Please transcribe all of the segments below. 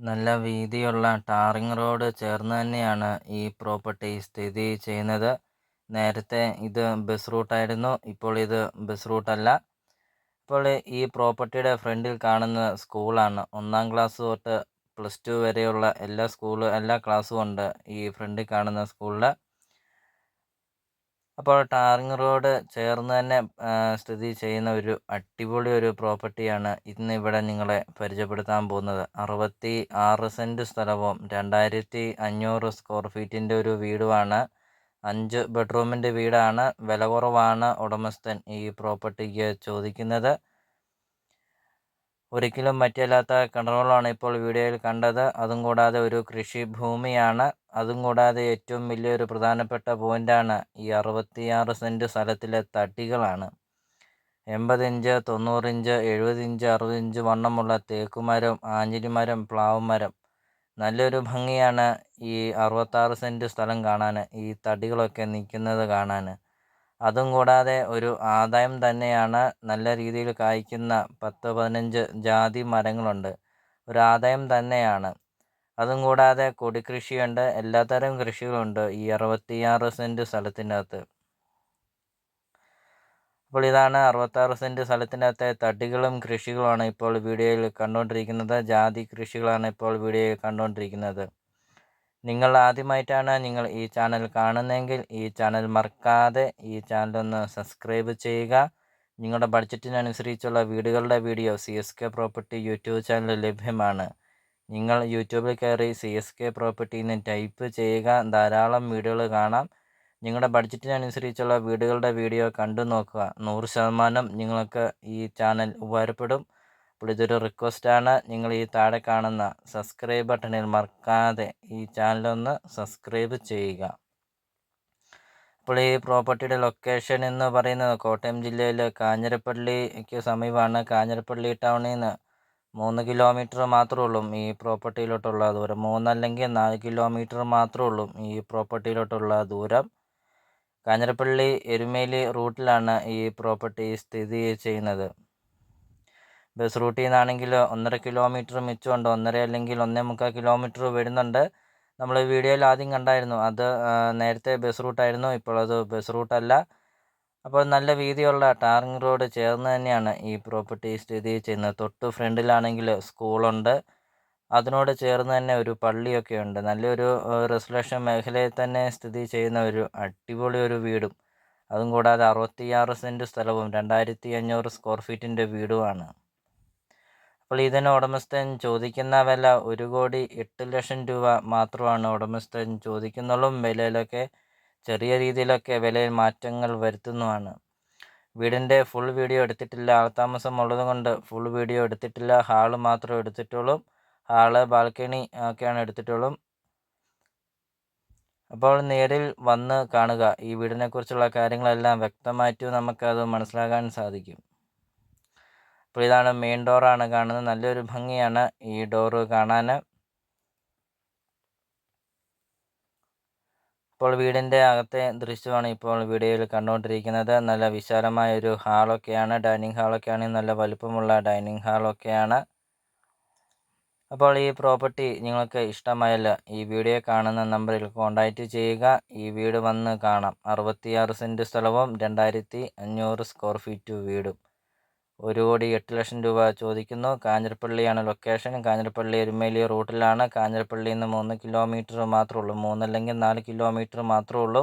നല്ല വീതിയുള്ള tarring road ചേർന്ന് തന്നെയാണ് ഈ പ്രോപ്പർട്ടി സ്ഥിതി ചെയ്യുന്നത്. നേരത്തെ ഇത് ബസ് റൂട്ടായിരുന്നു ഇപ്പോൾ ഇത് ബസ് റൂട്ടല്ല ഇപ്പോൾ ഈ പ്രോപ്പർട്ടിയുടെ ഫ്രണ്ടിൽ കാണുന്ന സ്കൂളാണ്. ഒന്നാം ക്ലാസ് തൊട്ട് പ്ലസ് ടു വരെയുള്ള എല്ലാ സ്കൂളും എല്ലാ ക്ലാസ്സും ഉണ്ട് ഈ ഫ്രണ്ടിൽ കാണുന്ന സ്കൂളിൽ അപ്പോൾ ടാറിങ് റോഡ് ചേർന്ന് തന്നെ സ്ഥിതി ചെയ്യുന്ന ഒരു അടിപൊളി ഒരു പ്രോപ്പർട്ടിയാണ് ഇന്ന് ഇവിടെ നിങ്ങളെ പരിചയപ്പെടുത്താൻ പോകുന്നത്. അറുപത്തി ആറ് സെന്റ് സ്ഥലവും രണ്ടായിരത്തി അഞ്ഞൂറ് സ്ക്വയർ ഫീറ്റിന്റെ ഒരു വീടുമാണ്. അഞ്ച് ബെഡ്റൂമിന്റെ വീടാണ്. വില കുറവാണ് ഉടമസ്ഥൻ ഈ പ്രോപ്പർട്ടിക്ക് ചോദിക്കുന്നത്. ഒരിക്കലും മറ്റല്ലാത്ത കിണറുകളാണ് ഇപ്പോൾ വീഡിയോയിൽ കണ്ടത്. അതും കൂടാതെ ഒരു കൃഷി ഭൂമിയാണ്. അതും കൂടാതെ ഏറ്റവും വലിയൊരു പ്രധാനപ്പെട്ട പോയിന്റാണ് ഈ അറുപത്തിയാറ് സെന്റ് സ്ഥലത്തിലെ തടികളാണ് എൺപത് ഇഞ്ച് തൊണ്ണൂറ് ഇഞ്ച് എഴുപത് ഇഞ്ച് അറുപത് ഇഞ്ച് വണ്ണമുള്ള തേക്കുമരം ആഞ്ഞിലിമരം പ്ലാവ് മരം നല്ലൊരു ഭംഗിയാണ് ഈ അറുപത്താറ് സെന്റ് സ്ഥലം കാണാൻ ഈ തടികളൊക്കെ നിൽക്കുന്നത് കാണാൻ. അതും കൂടാതെ ഒരു ആദായം തന്നെയാണ് നല്ല രീതിയിൽ കായ്ക്കുന്ന പത്ത് പതിനഞ്ച് ജാതി മരങ്ങളുണ്ട്. ഒരു ആദായം തന്നെയാണ്. അതും കൂടാതെ കൊടിക്കൃഷിയുണ്ട് എല്ലാത്തരം കൃഷികളുണ്ട് ഈ അറുപത്തിയാറ് സെന്റ് സ്ഥലത്തിനകത്ത്. അപ്പോൾ ഇതാണ് അറുപത്താറ് സെന്റ് സ്ഥലത്തിനകത്തെ തടികളും കൃഷികളുമാണ് ഇപ്പോൾ വീഡിയോയിൽ കണ്ടുകൊണ്ടിരിക്കുന്നത്. ജാതി കൃഷികളാണ് ഇപ്പോൾ വീഡിയോയിൽ കണ്ടുകൊണ്ടിരിക്കുന്നത്. നിങ്ങൾ ആദ്യമായിട്ടാണ് നിങ്ങൾ ഈ ചാനൽ കാണുന്നതെങ്കിൽ ഈ ചാനൽ മറക്കാതെ ഈ ചാനൽ ഒന്ന് സബ്സ്ക്രൈബ് ചെയ്യുക. നിങ്ങളുടെ ബഡ്ജറ്റിനനുസരിച്ചുള്ള വീടുകളുടെ video C S K property YouTube channel ലഭ്യമാണ്. നിങ്ങൾ യൂട്യൂബിൽ കയറി സി എസ് കെ പ്രോപ്പർട്ടി എന്ന് ടൈപ്പ് ചെയ്യുക. ധാരാളം വീഡിയോകൾ കാണാം. നിങ്ങളുടെ ബഡ്ജറ്റിനനുസരിച്ചുള്ള വീടുകളുടെ വീഡിയോ കണ്ടു നോക്കുക നൂറ് ശതമാനം നിങ്ങൾക്ക് ഈ ചാനൽ ഉപകാരപ്പെടും. അപ്പോൾ ഇതൊരു റിക്വസ്റ്റാണ്. നിങ്ങൾ ഈ താഴെ കാണുന്ന സബ്സ്ക്രൈബ് ബട്ടണിൽ മറക്കാതെ ഈ ചാനലൊന്ന് സബ്സ്ക്രൈബ് ചെയ്യുക. അപ്പോൾ ഈ പ്രോപ്പർട്ടിയുടെ ലൊക്കേഷൻ എന്ന് പറയുന്നത് കോട്ടയം ജില്ലയിലെ കാഞ്ഞിരപ്പള്ളിക്ക് സമീപമാണ്. കാഞ്ഞിരപ്പള്ളി ടൗണിൽ നിന്ന് മൂന്ന് കിലോമീറ്റർ മാത്രമേ ഉള്ളൂ ഈ പ്രോപ്പർട്ടിയിലോട്ടുള്ള ദൂരം. മൂന്നല്ലെങ്കിൽ നാല് കിലോമീറ്റർ മാത്രമേ ഉള്ളൂ ഈ പ്രോപ്പർട്ടിയിലോട്ടുള്ള ദൂരം. കാഞ്ഞിരപ്പള്ളി എരുമേലി റൂട്ടിലാണ് ഈ പ്രോപ്പർട്ടി സ്ഥിതി ചെയ്യുന്നത്. ബസ് റൂട്ടിൽ നിന്നാണെങ്കിൽ ഒന്നര കിലോമീറ്റർ മിച്ചമുണ്ട്. ഒന്നര അല്ലെങ്കിൽ ഒന്നേ മുക്കാൽ കിലോമീറ്റർ വരുന്നുണ്ട്. നമ്മൾ വീഡിയോയിൽ ആദ്യം കണ്ടായിരുന്നു. അത് നേരത്തെ ബസ് റൂട്ടായിരുന്നു ഇപ്പോൾ അത് ബസ് റൂട്ടല്ല അപ്പോൾ നല്ല വീതിയുള്ള ടാറിങ് റോഡ് ചേർന്ന് തന്നെയാണ് ഈ പ്രോപ്പർട്ടി സ്ഥിതി ചെയ്യുന്നത്. തൊട്ട് ഫ്രണ്ടിലാണെങ്കിൽ സ്കൂളുണ്ട്. അതിനോട് ചേർന്ന് തന്നെ ഒരു പള്ളിയൊക്കെ ഉണ്ട്. നല്ലൊരു റെസിഡൻഷ്യൽ മേഖലയിൽ തന്നെ സ്ഥിതി ചെയ്യുന്ന ഒരു അടിപൊളി ഒരു വീടും. അതും കൂടാതെ അറുപത്തിയാറ് സെന്റ് സ്ഥലവും രണ്ടായിരത്തി അഞ്ഞൂറ് സ്ക്വയർ ഫീറ്റിന്റെ വീടുമാണ്. അപ്പോൾ ഇതിന് ഉടമസ്ഥൻ ചോദിക്കുന്ന വില ഒരു കോടി എട്ട് ലക്ഷം രൂപ മാത്രമാണ് ഉടമസ്ഥൻ ചോദിക്കുന്നുള്ളൂ. വിലയിലൊക്കെ ചെറിയ രീതിയിലൊക്കെ വിലയിൽ മാറ്റങ്ങൾ വരുത്തുന്നതാണ്. വീടിന്റെ ഫുൾ വീഡിയോ എടുത്തിട്ടില്ല. ആൾതാമസം ഉള്ളതുകൊണ്ട് ഫുൾ വീഡിയോ എടുത്തിട്ടില്ല. ഹാൾ മാത്രം എടുത്തിട്ടുള്ളൂ. ഹാൾ ബാൽക്കണി ഒക്കെയാണ് എടുത്തിട്ടുള്ളൂ. അപ്പോൾ നേരിൽ വന്ന് കാണുക. ഈ വീടിനെക്കുറിച്ചുള്ള കാര്യങ്ങളെല്ലാം വ്യക്തമായിട്ട് നമുക്കത് മനസ്സിലാക്കാൻ സാധിക്കും. അപ്പോൾ ഇതാണ് മെയിൻ ഡോറാണ് കാണുന്നത്. നല്ലൊരു ഭംഗിയാണ് ഈ ഡോറ് കാണാൻ. ഇപ്പോൾ വീടിന്റെ അകത്തെ ദൃശ്യമാണ് ഇപ്പോൾ വീഡിയോയിൽ കണ്ടുകൊണ്ടിരിക്കുന്നത്. നല്ല വിശാലമായ ഒരു ഹാളൊക്കെയാണ് ഡൈനിങ് ഹാളൊക്കെയാണ് നല്ല വലുപ്പമുള്ള ഡൈനിങ് ഹാളൊക്കെയാണ് അപ്പോൾ ഈ പ്രോപ്പർട്ടി നിങ്ങൾക്ക് ഇഷ്ടമായല്ല ഈ വീഡിയോ കാണുന്ന നമ്പറിൽ കോൺടാക്റ്റ് ചെയ്യുക. ഈ വീട് വന്ന് കാണാം. അറുപത്തിയാറ് സെന്റ് സ്ഥലവും രണ്ടായിരത്തി അഞ്ഞൂറ് സ്ക്വയർ ഫീറ്റ് വീടും. ഒരു കോടി എട്ട് ലക്ഷം രൂപ ചോദിക്കുന്നു. കാഞ്ഞിരപ്പള്ളിയാണ് ലൊക്കേഷൻ കാഞ്ഞിരപ്പള്ളി എരുമേലി റൂട്ടിലാണ്. കാഞ്ഞിരപ്പള്ളിയിൽ നിന്ന് മൂന്ന് കിലോമീറ്റർ മാത്രമേ ഉള്ളൂ. മൂന്നല്ലെങ്കിൽ നാല് കിലോമീറ്റർ മാത്രമേ ഉള്ളൂ.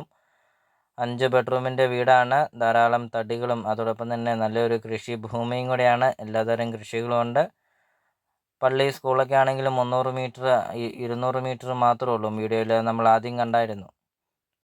അഞ്ച് ബെഡ്റൂമിന്റെ വീടാണ്. ധാരാളം തടികളും അതോടൊപ്പം തന്നെ നല്ലൊരു കൃഷി ഭൂമിയും കൂടെയാണ്. എല്ലാതരം കൃഷികളും ഉണ്ട്. പള്ളി സ്കൂളൊക്കെ ആണെങ്കിലും മുന്നൂറ് മീറ്റർ ഇരുന്നൂറ് മീറ്റർ മാത്രമേ ഉള്ളൂ. വീഡിയോയിൽ നമ്മൾ ആദ്യം കണ്ടായിരുന്നു.